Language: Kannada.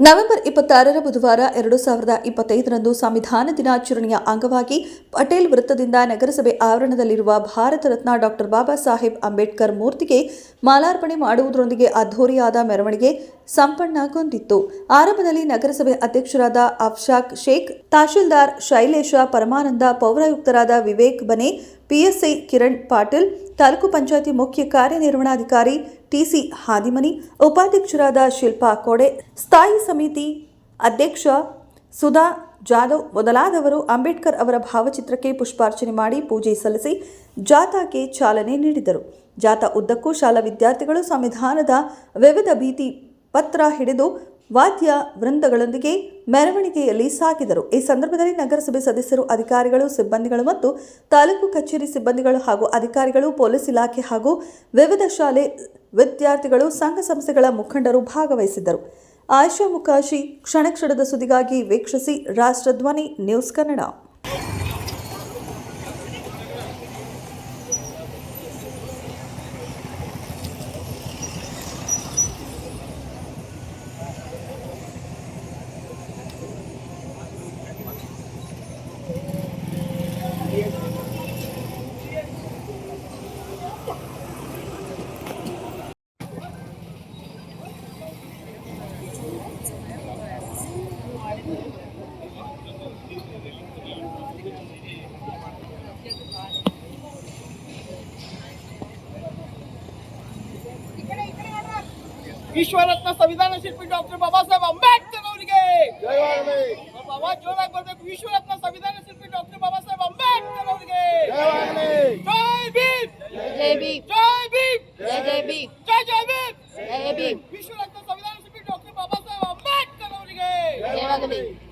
ನವೆಂಬರ್ ಇಪ್ಪತ್ತಾರರ ಬುಧವಾರ ಎರಡು ಸಾವಿರದ ಇಪ್ಪತ್ತೈದರಂದು ಸಂವಿಧಾನ ದಿನಾಚರಣೆಯ ಅಂಗವಾಗಿ ಪಟೇಲ್ ವೃತ್ತದಿಂದ ನಗರಸಭೆ ಆವರಣದಲ್ಲಿರುವ ಭಾರತ ರತ್ನ ಡಾಕ್ಟರ್ ಬಾಬಾ ಸಾಹೇಬ್ ಅಂಬೇಡ್ಕರ್ ಮೂರ್ತಿಗೆ ಮಾಲಾರ್ಪಣೆ ಮಾಡುವುದರೊಂದಿಗೆ ಅದ್ಧೂರಿಯಾದ ಮೆರವಣಿಗೆ ಸಂಪನ್ನಗೊಂಡಿತ್ತು ಆರಂಭದಲ್ಲಿ ನಗರಸಭೆ ಅಧ್ಯಕ್ಷರಾದ ಅಫ್ಶಾಕ್ ಶೇಖ್, ತಹಶೀಲ್ದಾರ್ ಶೈಲೇಶ ಪರಮಾನಂದ, ಪೌರಾಯುಕ್ತರಾದ ವಿವೇಕ್ ಬನೆ ಪಿಎಸ್ಐ ಕಿರಣ್ ಪಾಟೀಲ್, ತಾಲೂಕು ಪಂಚಾಯತಿ ಮುಖ್ಯ ಕಾರ್ಯನಿರ್ವಹಣಾಧಿಕಾರಿ ಟಿಸಿ ಹಾದಿಮನಿ, ಉಪಾಧ್ಯಕ್ಷರಾದ ಶಿಲ್ಪಾ ಕೋಡೆ, ಸ್ಥಾಯಿ ಸಮಿತಿ ಅಧ್ಯಕ್ಷ ಸುಧಾ ಜಾಧವ್ ಮೊದಲಾದವರು ಅಂಬೇಡ್ಕರ್ ಅವರ ಭಾವಚಿತ್ರಕ್ಕೆ ಪುಷ್ಪಾರ್ಚನೆ ಮಾಡಿ ಪೂಜೆ ಸಲ್ಲಿಸಿ ಜಾಥಾಕ್ಕೆ ಚಾಲನೆ ನೀಡಿದರು. ಜಾಥಾ ಉದ್ದಕ್ಕೂ ಶಾಲಾ ವಿದ್ಯಾರ್ಥಿಗಳು ಸಂವಿಧಾನದ ವಿವಿಧ ಭೀತಿ ಪತ್ರ ಹಿಡಿದು ವಾದ್ಯ ವೃಂದಗಳೊಂದಿಗೆ ಮೆರವಣಿಗೆಯಲ್ಲಿ ಸಾಗಿದರು. ಈ ಸಂದರ್ಭದಲ್ಲಿ ನಗರಸಭೆ ಸದಸ್ಯರು, ಅಧಿಕಾರಿಗಳು, ಸಿಬ್ಬಂದಿಗಳು ಮತ್ತು ತಾಲೂಕು ಕಚೇರಿ ಸಿಬ್ಬಂದಿಗಳು ಹಾಗೂ ಅಧಿಕಾರಿಗಳು, ಪೊಲೀಸ್ ಇಲಾಖೆ ಹಾಗೂ ವಿವಿಧ ಶಾಲೆ ವಿದ್ಯಾರ್ಥಿಗಳು, ಸಂಘ ಸಂಸ್ಥೆಗಳ ಮುಖಂಡರು ಭಾಗವಹಿಸಿದ್ದರು. ಆಶಾ ಮುಖಾಶಿ ಕ್ಷಣ ಕ್ಷಣದ ಸುದ್ದಿಗಾಗಿ ವೀಕ್ಷಿಸಿ ರಾಷ್ಟ್ರಧ್ವನಿ ನ್ಯೂಸ್ ಕನ್ನಡ. ವಿಶ್ವರತ್ನ ಸಂವಿಧಾನ ಶಿಲ್ಪಿ ಡಾಕ್ಟರ್ ಬಾಬಾ ಸಾಹೇಬ್ ಅಂಬೇಡ್ಕರ್ ಅವರಿಗೆ ಬಾಬಾ ಜೋರಾಗಿ ಬರ್ಬೇಕು ವಿಶ್ವರತ್ನ ಸಂವಿಧಾನ ಶಿಲ್ಪಿ ಡಾಕ್ಟರ್ ಬಾಬಾ ಸಾಹೇಬ್ ಅಂಬೇಡ್ಕರ್ ಅವರಿಗೆ ಜೈ ಭೀಮ್ ಜೈ ಭೀಮ್ ಜೈ ಭೀಮ್ ಜೈ ಜೈ ಭೀಮ್ ಜೈ ಜೈ ಭೀಮ್